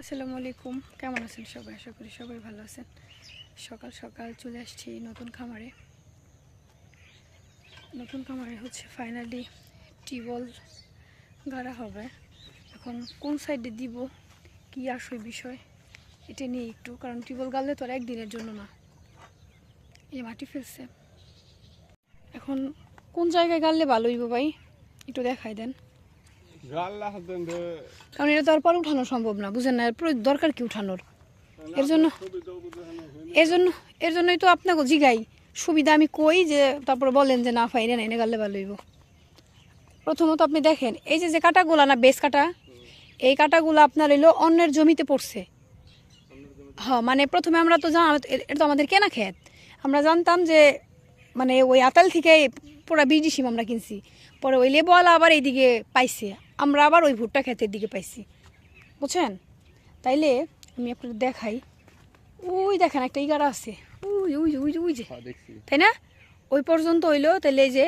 আসসালামু আলাইকুম। কেমন আছেন সবাই? আশা করি সবাই ভালো আছেন। সকাল সকাল চলে আসছি নতুন খামারে। নতুন খামারে হচ্ছে ফাইনালি টিউবওয়েল গাড়া হবে। এখন কোন সাইডে দিব? কি আসবে বিষয়? এটা নিয়ে একটু, কারণ টিউবওয়েল গাড়লে তো আর একদিনের জন্য না। এই মাটি ফেলছে। এখন কোন জায়গায় গাড়লে ভালো হইব ভাই? একটু দেখাই দেন। কারণ এটা তো আর পরে উঠানো সম্ভব না বুঝেন না এর দরকার কি উঠানোর? এর জন্য সুবিধা এর জন্য এর জন্যই তো আপনাকে জিগাই। সুবিধা আমি কই যে তারপরে বলেন যে না ফাইনে না এনে গালে ভালো হইব। প্রথমত আপনি দেখেন এই যে যে কাটাগুলা না বেশ কাটা এই কাটাগুলো আপনার এলো অন্যের জমিতে পড়ছে। হ্যাঁ মানে প্রথমে আমরা তো জানা এটা তো আমাদের কেনা খেত আমরা জানতাম যে মানে ওই আতাল থেকে পুরা বিজি সিম আমরা কিনছি। পরে ওই লেবওয়ালা আবার এইদিকে পাইছে। আমরা আবার ওই ভুট্টা ক্ষেতের দিকে পাইছি। বুঝছেন? তাইলে আমি আপনাদের দেখাই। ওই দেখেন একটা ইগারা আছে। ওই ওই ওই ওই যে। হ্যাঁ তাই না? ওই পর্যন্ত হইল তাইলে যে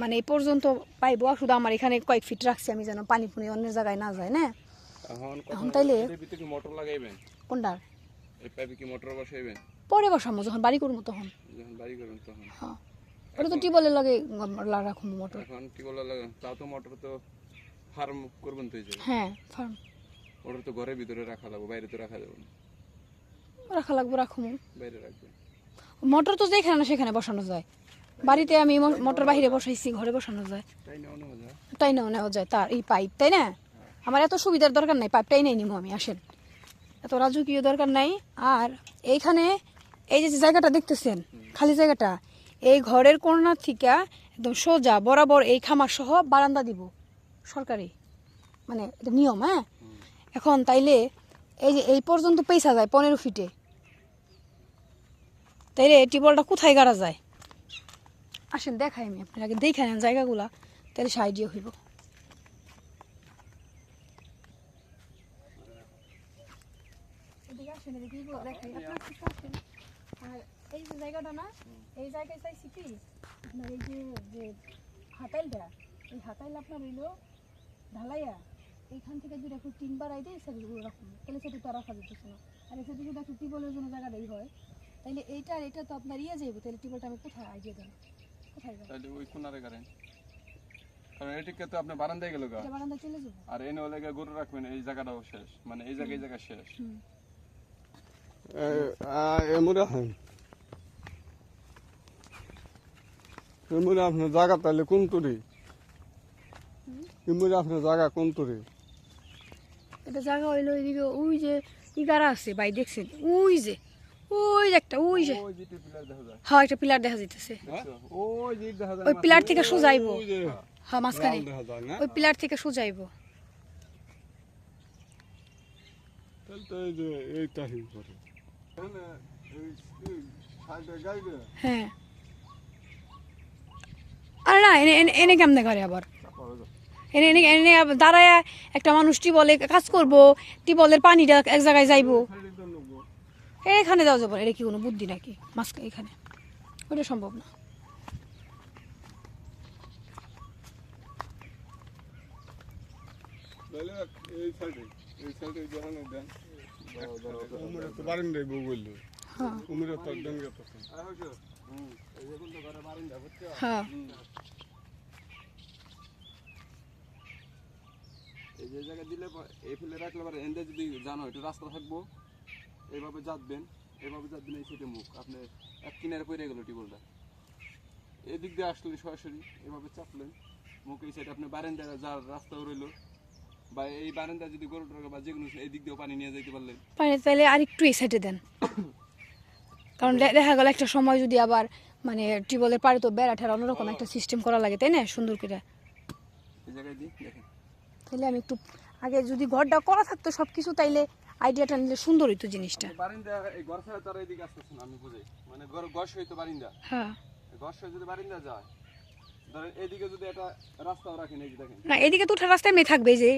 মানে এই পর্যন্ত পাইবো। শুধু আমার এখানে কয়েক ফিট রাখছি আমি যেন পানি ফুনি অন্য জায়গায় না যায় না? এখন তাইলে মোটর লাগাইবেন? কোনটা? এই পাইপে কি মোটর বসাইবেন? পরে বসামো যখন বাড়ি করব তখন। যখন বাড়ি তখন। হ্যাঁ। ওটা তো টিউবওয়েলের লগে রাখুন মোটর। এখন লাগান তাও তো মোটর তো ফার্ম করবেন তো হ্যাঁ ফার্ম। মোটর তো ঘরের ভিতরে রাখা লাগবে বাইরে তো রাখা যাবে না। রাখা লাগবো রাখুন। বাইরে রাখবে। মোটর তো যেখানে না সেখানে বসানো যায়। বাড়িতে আমি মোটর বসাইছি ঘরে বসানো যায়। তাই নাও নেওয়া যায়? তার এই পাইপ তাই না? আমার এত সুবিধার দরকার নাই পাইপটাই নেই নিমো আমি আসেন। এত রাজকীয় দরকার নাই। আর এইখানে এই যে জায়গাটা দেখতেছেন খালি জায়গাটা এই ঘরের কোনার থেকে একদম সোজা বরাবর এই খামার সহ বারান্দা দিব। সরকারি মানে এটা নিয়ম হ্যাঁ? এখন তাইলে এই যে এই পর্যন্ত পয়সা যায় পনেরো ফিটে। তাইলে টিউবওয়েলটা কোথায় গাড়া যায়? আসেন, দেখাই আমি আপনার আগে দেখে নেন জায়গাগুলা তাহলে সাইডিও হইব। এই জায়গাটা না, এই জায়গায় এই যে হাতাইলটা, এই হাতাইল আপনার হইল ঢালাইয়া এইখান থেকে দুটো একটু টিন বাড়াই দিয়ে রাখুন তাহলে সেটা তো আর রাখা যেতেছে না। আর এসে যদি একটু টিবলের জন্য জায়গাটাই হয় তাহলে এইটা আর এটা তো আপনার ইয়ে যাইব তাহলে টিবলটা আমি কোথায় আইডিয়া দেন কোথায় যাব? তাহলে ওই কোনারে করেন। কারণ এটিকে তো আপনি বারান্দায় গেল গা। এটা বারান্দা চলে যাব? আর এনে গরু রাখবেন এই জায়গাটাও শেষ। মানে এই জায়গা এই জায়গা শেষ। এমরে হয় আপনার জায়গা তাহলে কোন তুরি? এমরে আপনার জায়গা কোন তুরি? এটা জায়গা হইল ওইদিকে ওই যে ইগারা আছে ভাই দেখছেন? ওই যে ওই যে একটা ওই যে। ওই যে পিলার দেখা যায়। হ্যাঁ একটা পিলার দেখা যাইতেছে। ওই যে দেখা যায় ওই পিলার থেকে সোজাইব। হ্যাঁ। মাঝখানে। ওই পিলার থেকে সোজাইব। হ্যাঁ। আর না এনে এনে এনে কেমনে করে আবার? এনে এনে এনে দাঁড়ায় একটা মানুষ টিবলে কাজ করব টিবলের পানিটা এক জায়গায় যাইবো। এখানে দেওয়া যাব। এটা কি কোনো বুদ্ধি নাকি? মাছ এখানে। ওটা সম্ভব না। তাহলে এই সাইডে এই সাইডে যেখানে দেন উমরে তো বারিন্দাই বউ বলল হ্যাঁ উমরে তো দেন গেত হ্যাঁ এই যে জায়গা দিলে এই ফেলে রাখলে পরে এন্ডে যদি জানো একটু রাস্তা থাকব এইভাবে যাতবেন এইভাবে যাতবেন এই সাইডে মুখ। আপনি এক কিনারে পড়ে গেল টিবলটা এদিক দিয়ে আসলেন সরাসরি এভাবে চাপলেন। মুখ এই সাইডে আপনি বারান্দা যার রাস্তা রইল বা এই বারান্দা যদি গরু টরু বা যেগুলো এই দিক দিয়েও পানি নিয়ে যেতে পারলেন। পানি তাহলে আর একটু এই সাইডে দেন। কারণ দেখা গেল একটা সময় যদি আবার মানে টিউবওয়েলের পাড়ে তো বেড়া ঠেরা অন্যরকম একটা সিস্টেম করা লাগে তাই না? সুন্দর করে। এই জায়গায় দিই দেখেন। তাহলে আমি একটু আগে যদি ঘরটা করা থাকতো সব কিছু তাইলে আইডিয়াটা নিলে সুন্দর হইতো জিনিসটা। বারিন্দা এই ঘর ছাড়া তারা এদিকে আসতেছে আমি মানে ঘর ঘর সহিত বারিন্দা। হ্যাঁ। ঘর সহিত যদি বারিন্দা যায় ধরেন এদিকে যদি একটা রাস্তাও রাখেন এই যে দেখেন। না এদিকে তো রাস্তায় মেয়ে থাকবে যে।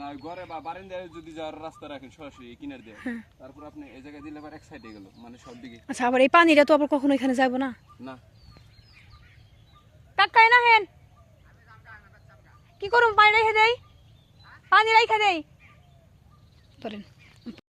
না ঘরে বা বারান্দায় যদি যাওয়ার রাস্তা রাখেন সরাসরি কিনার দিয়ে তারপর আপনি এই জায়গায় দিলে আবার এক সাইডে গেল মানে সব দিকে। আচ্ছা আবার এই পানিটা তো আবার কখনো এখানে যাব না? না। টাকাই না হেন। কি করুম? পানি রেখে দেই। পানি রেখে দেই। ধরেন।